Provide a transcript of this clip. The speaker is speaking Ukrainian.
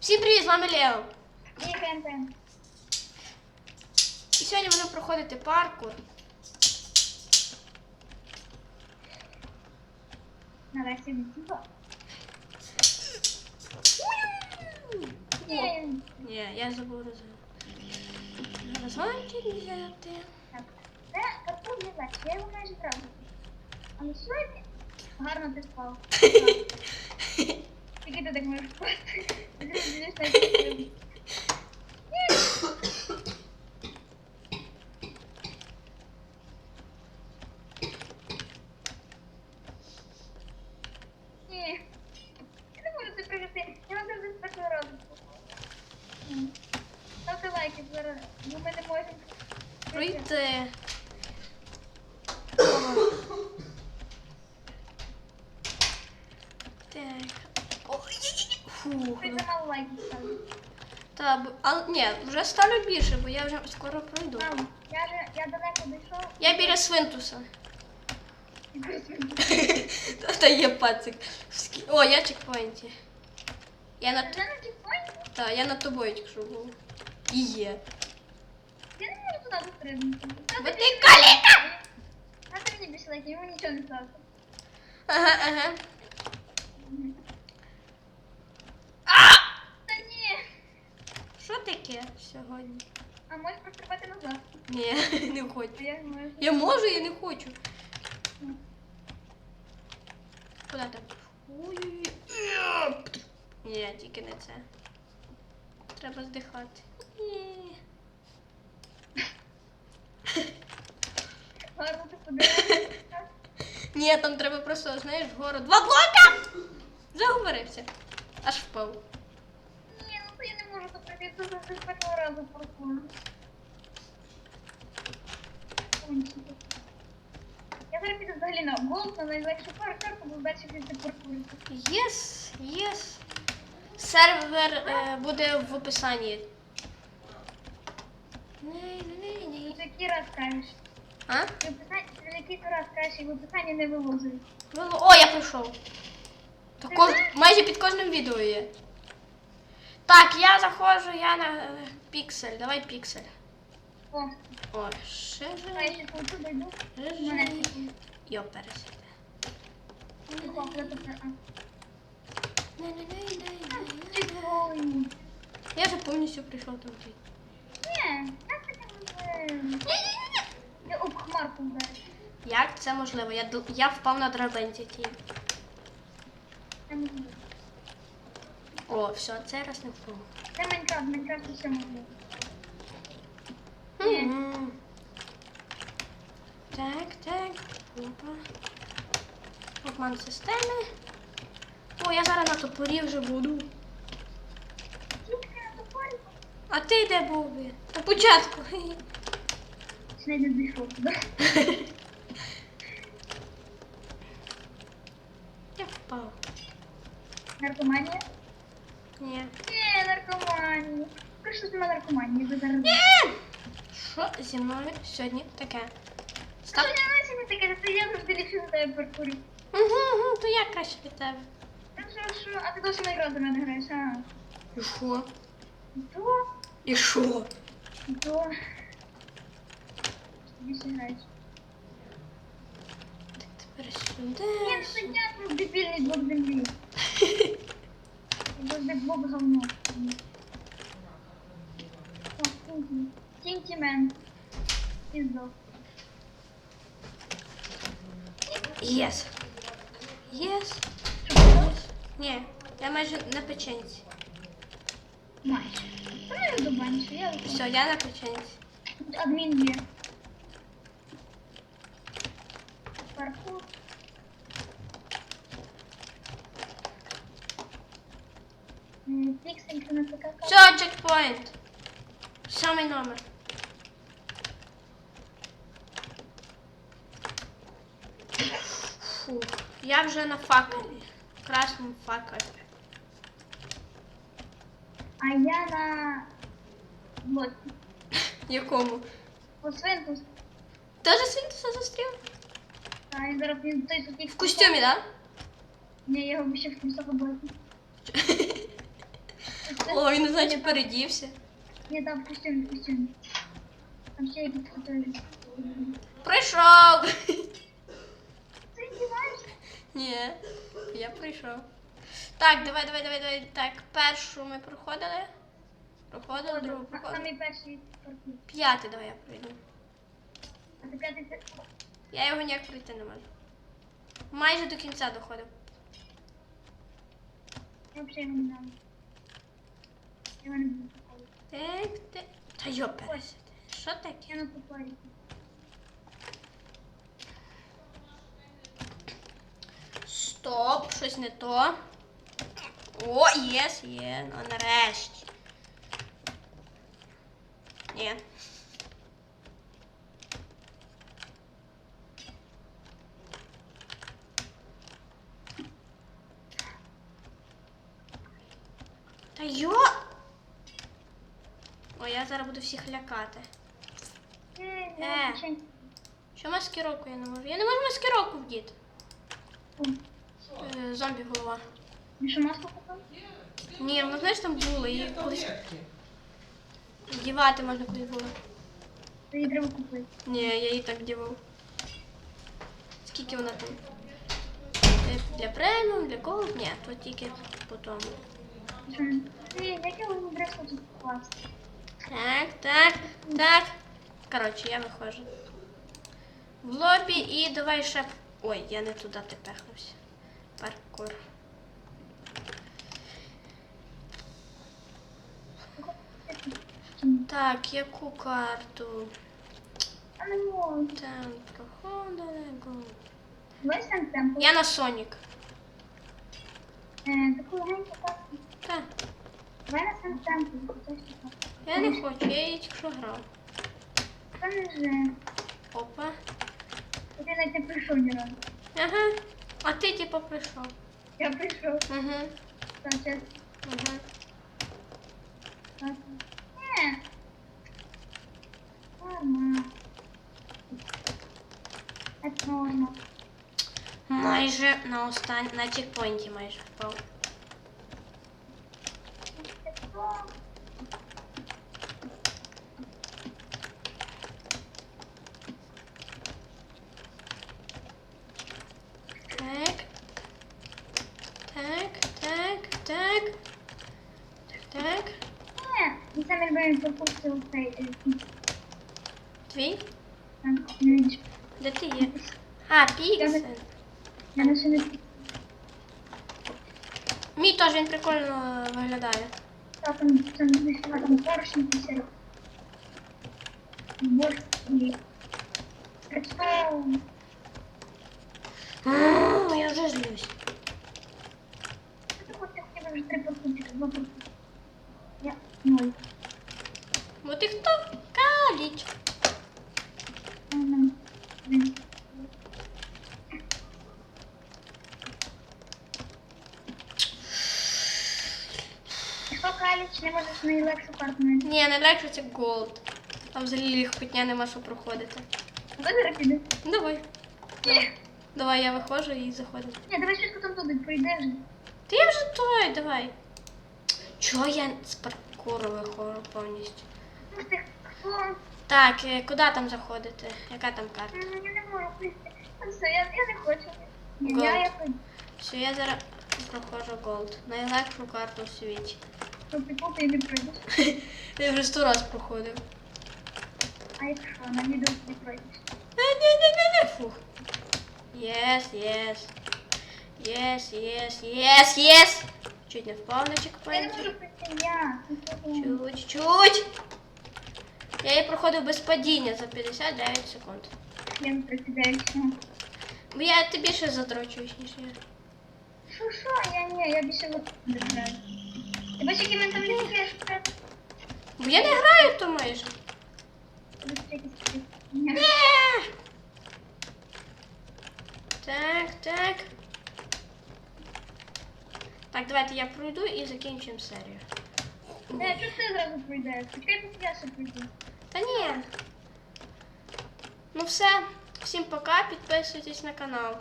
Всім привіт, з вами Лео. І. І сьогодні будемо проходити паркур. Нарешті не. Ні. Я забув роз... розгонки взяти. Так. Це картон не бачу, я його майже зразу. Але сьогодні гарно ти спав. Тільки ти так можеш спати. Ти не знаєш, що я роблю. Ні. Я не можу це прийти. Я вам завжди з першого Ставте лайки зараз, бо ми не можемо. Пройти. Так. Ой, Фух. Ви замало лайків ставили. Та, б- але ні, вже ставлю більше, бо я вже скоро пройду. Мам, я же я далеко дійшов. Я біля свинтуса. і просто- Та є пацик. Скі- О, я в чекпоінті. Я Ти над... вже на чекпоінті? Та, я над тобою тільки що був. І є. Я не можу туди дострибнути. Бо ти каліка! А ти мені більше лайків, йому нічого не ставити. Ага, ага. Таке сьогодні? А можеш прострибати назад. Ні, не хочу. Я можу. Я можу, я не хочу. Куди там? Ні, тільки не це. Треба здихати. Ні. Ти. Ні, там треба просто, знаєш, вгору. Два блока! Заговорився. Аж впав. Ні, ну то я не можу прийти, тут завжди з першого разу паркуру. Я зараз піду взагалі на голд, на найлегшу карту, бо далі після паркуру. Єс, єс. Сервер е, буде в описанні. Ні-ні-ні. Ти який раз кажеш? А? В описанні, ти який раз кажеш, і в описанні не вилозують. Було- О, я прийшов. То кож... майже під кожним відео є. Так, я заходжу, я на е, піксель. Давай піксель. О, О, ще я же. ще тут дойду. Мене Йо, пересиде. Тихо, я а. Я вже повністю прийшов там. ти. Ні, як таке можливо? Я об хмарку вдарю. Як це можливо? Я, я впав на драбинці тій. Це. О, все, цей раз не впав. Це Майнкрафт, Майнкрафт все можливо. Ні. Мгм. Так, так. Опа. Обман системи. О, я зараз на топорі вже буду. Тільки на топорі. А ти де був? би? На початку. Ще не дійшов туди. Я впав. Наркоманія? Ні. Ні, наркоманія. Кажи, що немає наркоманії, ви зараз. Що зі мною сьогодні таке? Що Став. я на сьогодні таке, це я завжди ліпше за тебе паркурю. Угу, угу, то я краще від тебе. Та що, що, а ти досі на ігру до мене граєш, а? І що? То, І що? то. Що ти більше граєш? Так тепер сюди. Ні, це я дебільний блок землі. Завжди блок говно. О, Тінті. Тінті мен. Піздов. Єс. Єс. Ні, я майже на печенці. Майже. Та я добанчу, я Все, я на печенці. Тут адмін є. Паркур. М, Піксель, це на ЦК. Чекпоінт. Сьомий номер. Фух, я вже на факелі. Красному факелі. А я на блоці. Якому? По свинтус. Теж свінтуса зустрів? А він зараз він той тут В костюмі, так? Ні, я його ще в кінцях блоці. О, він, значить, передівся. Ні, там костюм, костюм. Там ще якісь фотографії. Прийшов! Ти знімаєш? Ні, я прийшов. Так, давай, давай, давай, давай. Так, першу ми проходили. Проходили, другу проходили. Самий перший паркур. П'ятий, давай я пройду. А ти п'ятий це... Я його ніяк пройти не можу. Майже до кінця доходив. Я взагалі його не дам. Так, так. Та йо. Що таке? Стоп, щось не то. О, єс, є. Ну, нарешті. Ні. Та йо! Я зараз буду всіх лякати. Е, Е. я. Що маскировку я не можу? Я не можу маскировку вдіти. Е, зомбі голова. Ти що маску купив? Ні, ну знаєш, там були, її колись вдівати можна кудись було. Тобі треба купити. Ні, я її так вдівав. Скільки вона там? Е, Для преміум, для кого? Ні, то тільки по тому. Як я його дрес хочу покласти? Так, так, так. Коротше, я виходжу. В лобі і давай ще. Ой, я не туди тепехнувся. Паркур. Так, яку карту? Там проходили. Я на Сонік. Е, таку легеньку карту. Так, На сам темпо. Хтось я не хочу, я її тільки що грав. Та не. Опа. Ти навіть не прийшов ні разу. Ага. А ти типу прийшов. Я прийшов. Угу. Та, чесно. Угу. Так. Ні. Ладно. Це норма. Майже на останній, на чекпоінті майже впав. Це що? Так. Так, так, так. Так, так. Ні. Ми самі любимо пропустити цей. е, Твій? там, не видиш. Де ти є? А, піксель. Я на ще не Мій теж він прикольно виглядає. Та там, там, там, там поршні після. Борщ і... Причому... М, Я вже злюсь. Ти хочеш хотів вже три покупки, два покупки. Я ноль. Вот ти хто? Каліч. Ага. Блін. Каліч не можеш найлегшу карту знайти. Ні, найлегше це голд. Там взагалі легкотня нема що проходити. Визера піде. Давай. Ні. Давай я виходжу і заходжу. Ні, давай швидко там туди, пройдеш. Та я вже той, давай. Чого я з паркуру виходжу повністю? Ну ти хто? Так, е, куди там заходити? Яка там карта? М, Я не можу прийти. Ну все, я, я не хочу. Ні, Голд. я, я. Все, я зараз проходжу голд. Найлегшу карту в світі. Ну, прикол, ти не пройдеш. Я вже сто раз проходив. А якщо на відео ти пройдеш? Не-не-не-не, фух. Єс, єс. Єс, єс, єс, єс. Чуть не впав на Я не чекпоінті. можу пройти, я. Чуть, чуть. Я її проходив без падіння за 59 секунд. Я не прикидаюся. Бо я ти більше задрочуєш, ніж я. Що, що? Я ні, я більше вот не граю. Ти бачиш, які мене там літки, я я не граю в якісь такі. Ні. Так, так. Так, давайте я пройду і закінчимо серію. Е, чого ти зразу пройдеш? Чекай, поки я ще пройду. Та ні. Ну все. Всім пока, підписуйтесь на канал.